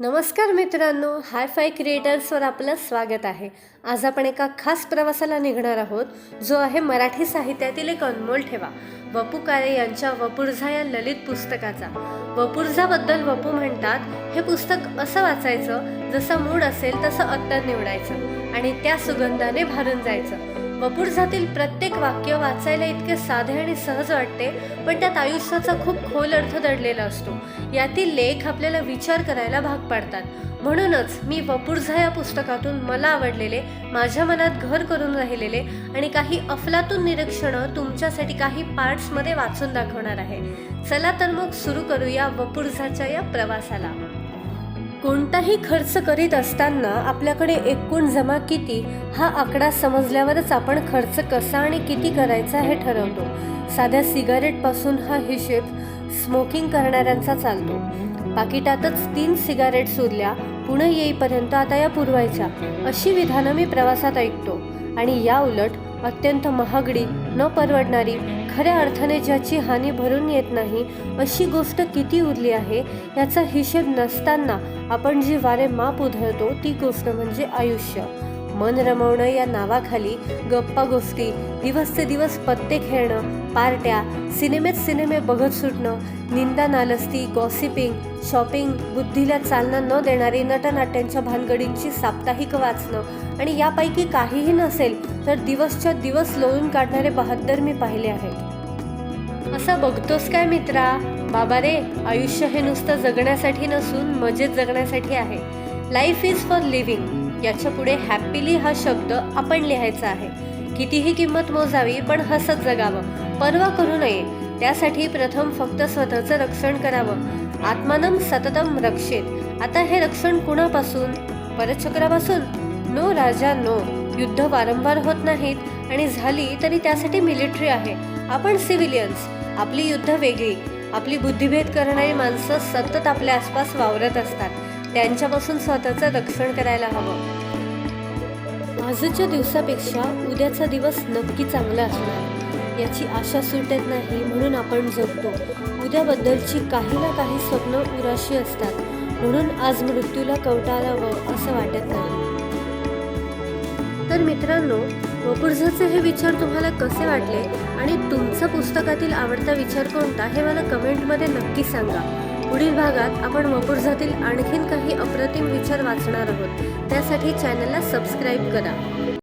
नमस्कार मित्रांनो हाय फाय क्रिएटर्सवर आपलं स्वागत आहे. आज आपण एका खास प्रवासाला निघणार आहोत जो आहे मराठी साहित्यातील एक अनमोल ठेवा. वपू काळे यांच्या वपुर्झा या ललित पुस्तकाचा. वपुर्झाबद्दल वपू म्हणतात हे पुस्तक असं वाचायचं जसं मूड असेल तसं अत्तर निवडायचं आणि त्या सुगंधाने भारून जायचं. वपुर्झातील प्रत्येक वाक्य वाचायला इतके साधे आणि सहज वाटते पण त्यात आयुष्याचा खूप खोल अर्थ दडलेला असतो. यातील लेख आपल्याला विचार करायला भाग पाडतात. म्हणूनच मी वपुर्झा या पुस्तकातून मला आवडलेले माझ्या मनात घर करून राहिलेले आणि काही अफलातून निरीक्षणं तुमच्यासाठी काही पार्ट्समध्ये वाचून दाखवणार आहे. चला तर मग सुरू करूया वपुर्झाच्या या प्रवासाला. कोणताही खर्च करीत असताना आपल्याकडे एकूण जमा किती हा आकडा समजल्यावरच आपण खर्च कसा आणि किती करायचा हे ठरवतो. साध्या सिगारेटपासून हा हिशेब स्मोकिंग करणाऱ्यांचा चालतो. पाकिटातच तीन सिगारेट सुरल्या पुणे येईपर्यंत आता या पुरवायच्या अशी विधानं मी प्रवासात ऐकतो. आणि या उलट अत्यंत महागडी न परवडणारी खऱ्या अर्थाने ज्याची हानी भरून येत नाही अशी गोष्ट किती उरली आहे याचा हिशेब नसताना आपण जी वारे माप उधळतो ती गोष्ट म्हणजे आयुष्य. मन रमवणं या नावाखाली गप्पा गोष्टी दिवसचे दिवस पत्ते खेळणं पार्ट्या सिनेमेत सिनेमे बघत सुटणं निंदा नालस्ती गॉसिपिंग शॉपिंग बुद्धीला चालना न देणारी नटनाट्यांच्या भानगडींची साप्ताहिक वाचणं. आणि यापैकी काहीही नसेल तर दिवसच्या दिवस लोळून काढणारे बहादर मी पाहिले आहेत. असं बघतोस काय मित्रा? बाबा रे आयुष्य हे नुसतं जगण्यासाठी नसून मजेत जगण्यासाठी आहे. लाईफ इज फॉर लिव्हिंग याच्यापुढे हॅपीली हा शब्द आपण लिहायचा आहे. कितीही किंमत मोजावी पण हसत जगावं. पर्वा करू नये. त्यासाठी प्रथम फक्त स्वतःचं रक्षण करावं. आत्मानम सततम रक्षेत. आता हे रक्षण कुणापासून? परचक्रापासून? नो राजा नो. युद्ध वारंवार होत नाहीत आणि झाली तरी त्यासाठी मिलिटरी आहे. आपण सिव्हिलियन्स आपली युद्ध वेगळी. आपली बुद्धिभेद करणारी माणसं सतत आपल्या आसपास वावरत असतात. त्यांच्यापासून स्वतःचं रक्षण करायला हवं. आजच्या दिवसापेक्षा उद्याचा दिवस नक्की चांगला असणार. याची आशा सुटत नाही म्हणून आपण जगतो. उद्याबद्दलची काही ना काही स्वप्न उराशी असतात. म्हणून आज मृत्यूला कवटाळावं असं वाटत नाही. तर मित्रांनो वपुर्झाचे हे विचार तुम्हाला कसे वाटले? आणि तुमचा पुस्तकातील आवडता विचार कोणता? हे मला कमेंटमध्ये नक्की सांगा. पुढील भागात आपण वपुर्झातील आणखीन काही अप्रतिम विचार वाचणार आहोत. त्यासाठी चॅनलला सबस्क्राईब करा.